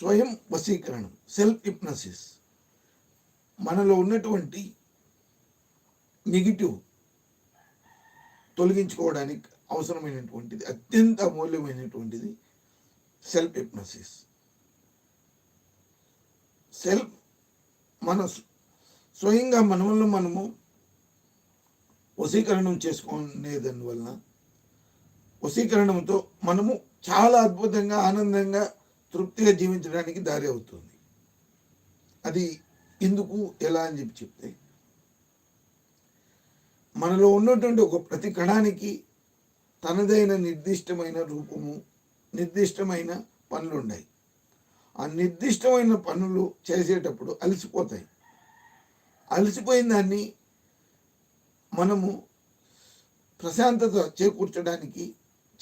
స్వయం వశీకరణం సెల్ఫ్ హిప్నసిస్ మనలో ఉన్నటువంటి నెగిటివ్ తొలగించుకోవడానికి అవసరమైనటువంటిది అత్యంత అమూల్యమైనటువంటిది సెల్ఫ్ హిప్నసిస్ సెల్ఫ్ మన స్వయంగా మనములను మనము వశీకరణం చేసుకునే దానివల్ల వశీకరణంతో మనము చాలా అద్భుతంగా ఆనందంగా తృప్తిగా జీవించడానికి దారి అవుతుంది. అది ఎందుకు ఎలా అని చెప్పి చెప్తే మనలో ఉన్నటువంటి ఒక ప్రతి కణానికి తనదైన నిర్దిష్టమైన రూపము నిర్దిష్టమైన పనులు ఉన్నాయి. ఆ నిర్దిష్టమైన పనులు చేసేటప్పుడు అలసిపోతాయి. అలసిపోయిన దాన్ని మనము ప్రశాంతత చేకూర్చడానికి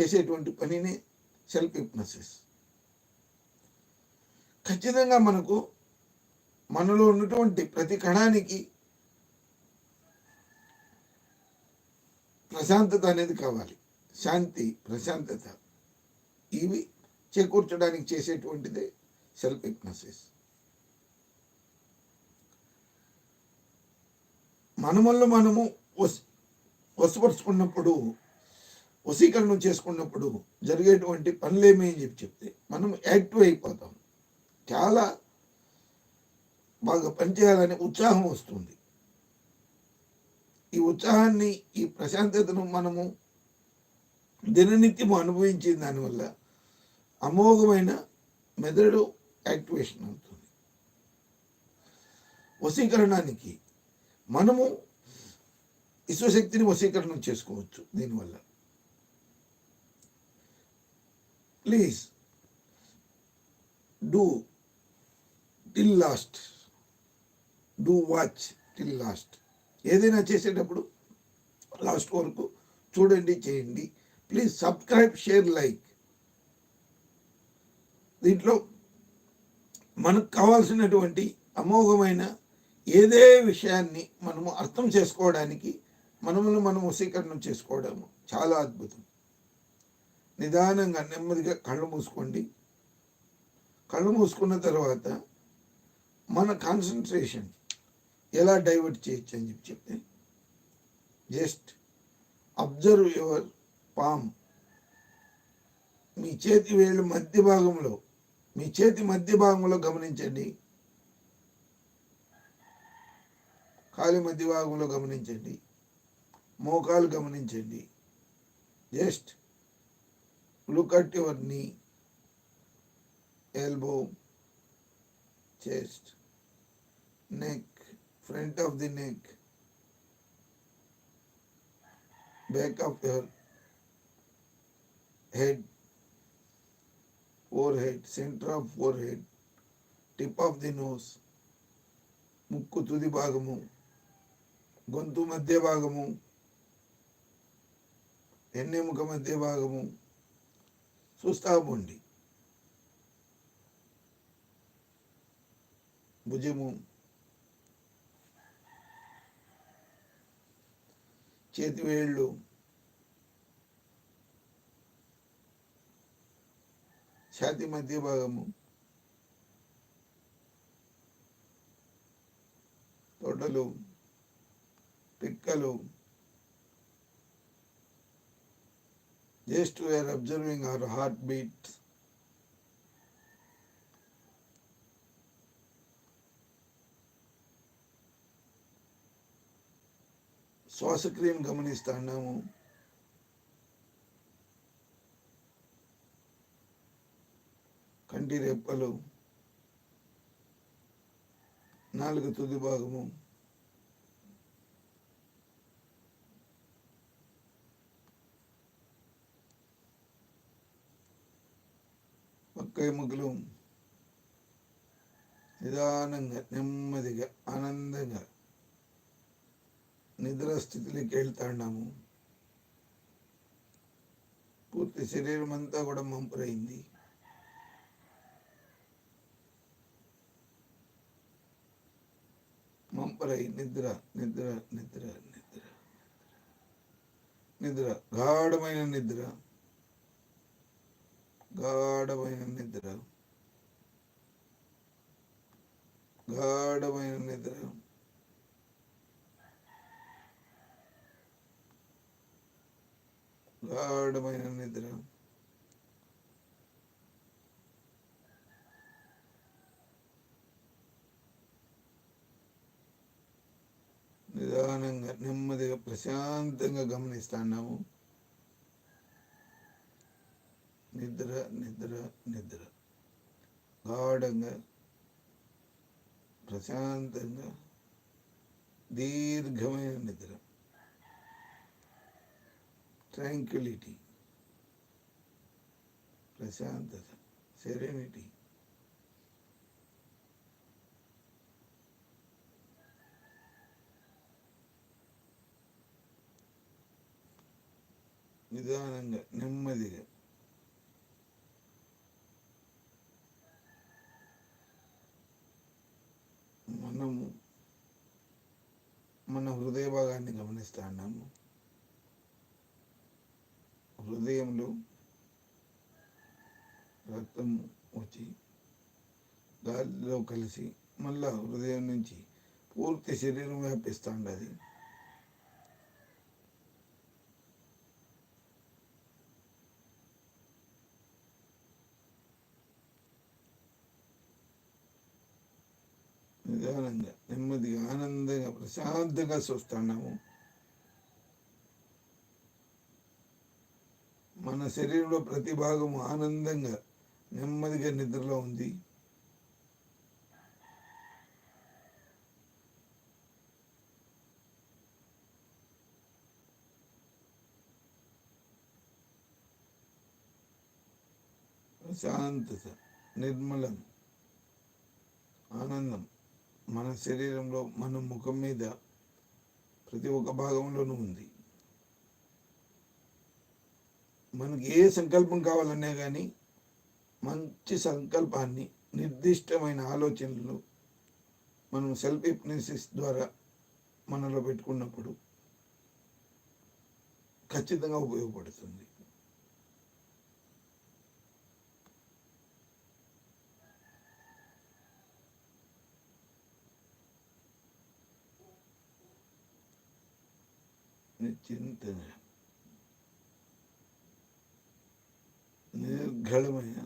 చేసేటువంటి పనినే సెల్ఫ్ హిప్నసిస్ ఖచ్చితంగా మనకు మనలో ఉన్నటువంటి ప్రతి కణానికి ప్రశాంతత అనేది కావాలి. శాంతి ప్రశాంతత. ఇవి చేకూర్చడానికి చేసేటువంటిదే సెల్ఫ్ హిప్నసిస్ మనమల్లో మనము వస్ వశపరుచుకున్నప్పుడు వశీకరణం చేసుకున్నప్పుడు జరిగేటువంటి పనులేమి అని చెప్పి చెప్తే మనం యాక్టివ్ అయిపోతాం. చాలా బాగా పనిచేయాలనే ఉత్సాహం వస్తుంది. ఈ ఉత్సాహాన్ని ఈ ప్రశాంతతను మనము దిననిత్యము అనుభవించిన దానివల్ల అమోఘమైన మెదడు యాక్టివేషన్ అవుతుంది. వశీకరణానికి మనము విశ్వశక్తిని వశీకరణం చేసుకోవచ్చు దీనివల్ల. Please do till last do watch till last ఏదైనా చేసేటప్పుడు లాస్ట్ వరకు చూడండి చేయండి. ప్లీజ్ సబ్స్క్రైబ్ షేర్ లైక్ దీంట్లో మనకు కావాల్సినటువంటి అమోఘమైన ఏదే విషయాన్ని మనము అర్థం చేసుకోవడానికి మనమును మనం వశీకరణం చేసుకోవడం చాలా అద్భుతం. నిదానంగా నెమ్మదిగా కళ్ళు మూసుకోండి. కళ్ళు మూసుకున్న తర్వాత మన కాన్సన్ట్రేషన్ ఎలా డైవర్ట్ చేయొచ్చు అని చెప్పి చెప్తే జస్ట్ అబ్జర్వ్ యువర్ పామ్ మీ చేతి వేళ్ళు మధ్య భాగంలో మీ చేతి మధ్య భాగంలో గమనించండి. కాలి మధ్య భాగంలో గమనించండి. మోకాలు గమనించండి. Just look at your knee elbow chest neck front of the neck back of your head, forehead, center of forehead, tip of the nose, ముక్కు తుది భాగము గొంతు మధ్య భాగము ఎన్నెముక మధ్య భాగము చూస్తా పోండి భుజము చేతి వేళ్ళు ఛాతి మధ్య భాగము తొడలు పిక్కలు just we're observing our heart beat. శ్వాసక్రియను గమనిస్తున్నాము కంటి రెప్పలు నాలుగు తుది భాగము పక్క ఎముకలు నిదానంగా నెమ్మదిగా ఆనందంగా నిద్ర వెళ్తాడాము పూర్తి శరీరం అంతా కూడా మంపురైంది. మంపరై నిద్ర నిద్ర నిద్ర నిద్ర నిద్ర గాఢమైన నిద్ర గాఢమైన నిద్ర గాఢమైన నిద్ర. గాఢమైన నిద్ర. నిదానంగా నెమ్మదిగా ప్రశాంతంగా గమనిస్తున్నాము. నిద్ర నిద్ర నిద్ర. గాఢంగా ప్రశాంతంగా దీర్ఘమైన నిద్ర. ట్రాంక్విలిటీ ప్రశాంతత సెరెనిటీ నిదానంగా నెమ్మదిగా మనము మన హృదయ భాగాన్ని గమనిస్తా ఉన్నాము హృదయంలో రక్తం వచ్చి గాలిలో కలిసి మళ్ళా హృదయం నుంచి పూర్తి శరీరం వ్యాపిస్తుండది నిదానంగా నెమ్మదిగా ఆనందంగా ప్రశాంతంగా చూస్తున్నాము మన శరీరంలో ప్రతి భాగము ఆనందంగా నెమ్మదిగా నిద్రలో ఉంది. ప్రశాంతత నిర్మలం ఆనందం మన శరీరంలో మన ముఖం మీద ప్రతి ఒక్క భాగంలోనూ ఉంది. మనకి ఏ సంకల్పం కావాలన్నా కానీ మంచి సంకల్పాన్ని నిర్దిష్టమైన ఆలోచనలు మనం సెల్ఫ్ హిప్నసిస్ ద్వారా మనలో పెట్టుకున్నప్పుడు ఖచ్చితంగా ఉపయోగపడుతుంది. నిశ్చింతగా. నిర్ఘళమైన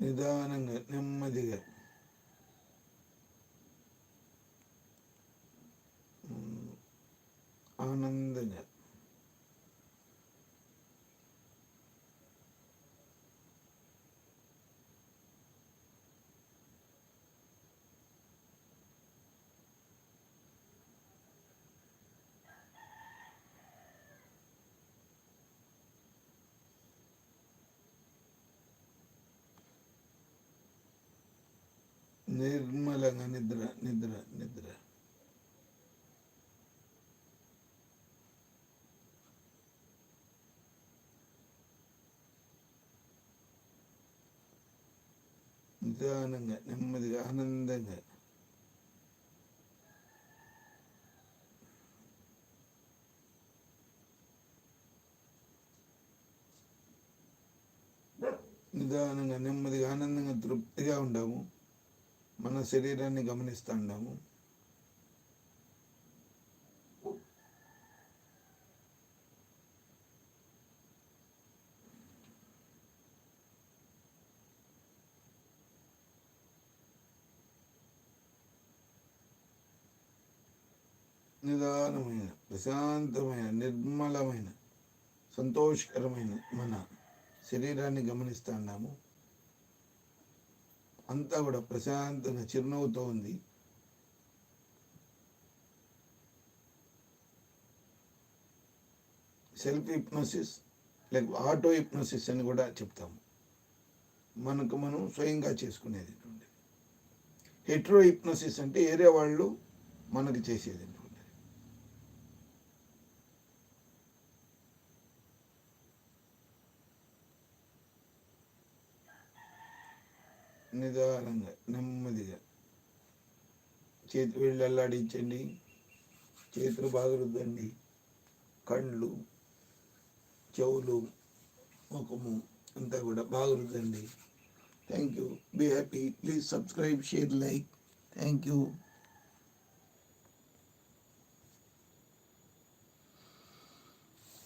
నిదానంగా నెమ్మదిగా ఉమ్, ఆనందంగా నిర్మలంగా నిద్ర నిద్ర నిద్ర. నిదానంగా నెమ్మదిగా ఆనందంగా. నిదానంగా నెమ్మదిగా ఆనందంగా తృప్తిగా ఉండము. మన శరీరాన్ని గమనిస్తూ నిదానమైన ప్రశాంతమైన నిర్మలమైన సంతోషకరమైన మన శరీరాన్ని గమనిస్తూ అంతా కూడా ప్రశాంతంగా చిరునవ్వుతో ఉంది. సెల్ఫ్ హిప్నోసిస్ లేక ఆటో హిప్నోసిస్ అని కూడా చెప్తాము మనకు మనం స్వయంగా చేసుకునేది హెట్రో హిప్నోసిస్ అంటే ఏరియా వాళ్ళు మనకు చేసేది. నిదానంగా నెమ్మదిగా. చేతి వేళ్ళు అల్లాడించండి చేతులు బాగా రుద్దండి. కళ్ళు చెవులు ముఖము అంతా కూడా బాగా రుద్దండి. Thank you be happy please subscribe share like thank you